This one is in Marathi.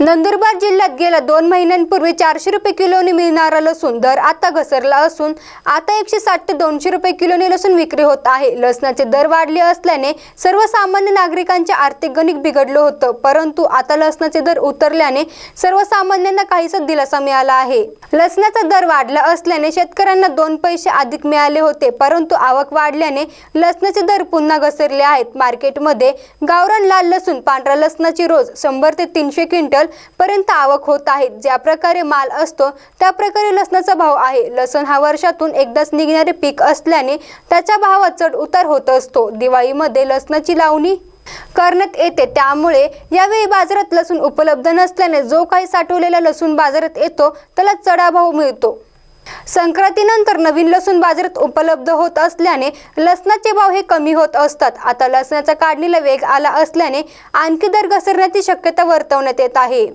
नंदुरबार जिल्ह्यात गेल्या दोन महिन्यांपूर्वी चारशे रुपये किलोने मिळणारा लसूण दर आता घसरला असून आता एकशे साठ ते दोनशे रुपये किलोने लसूण विक्री होत आहे. लसणाचे दर वाढले असल्याने सर्वसामान्य नागरिकांचे आर्थिक गणित बिघडलं होतं परंतु आता लसणाचे दर उतरल्याने सर्वसामान्यांना काहीसा दिलासा मिळाला आहे. लसणाचा दर वाढला असल्याने शेतकऱ्यांना दोन पैसे अधिक मिळाले होते परंतु आवक वाढल्याने लसणाचे दर पुन्हा घसरले आहेत. मार्केटमध्ये गावरान लाल लसूण पांढऱ्या लसणाची रोज शंभर ते तीनशे क्विंटल पर्यंत आवक होत आहे. ज्या प्रकारे माल असतो त्या प्रकारे लसणाचा भाव आहे. लसण हा वर्षातून एकदाच निघणारे पीक असल्याने त्याच्या भावात चढ उतार होत असतो. दिवाळीमध्ये लसणाची लावणी करण्यात येते. त्यामुळे यावेळी बाजारात लसूण उपलब्ध नसल्याने जो काही साठवलेला लसूण बाजारात येतो त्याला चढाभाव मिळतो. संक्रांतीनंतर नवीन लसूण बाजारात उपलब्ध होत असल्याने लसणाचे भाव हे कमी होत असतात. आता लसणाच्या काढणीला वेग आला असल्याने आणखी दर घसरण्याची शक्यता वर्तवण्यात येत आहे.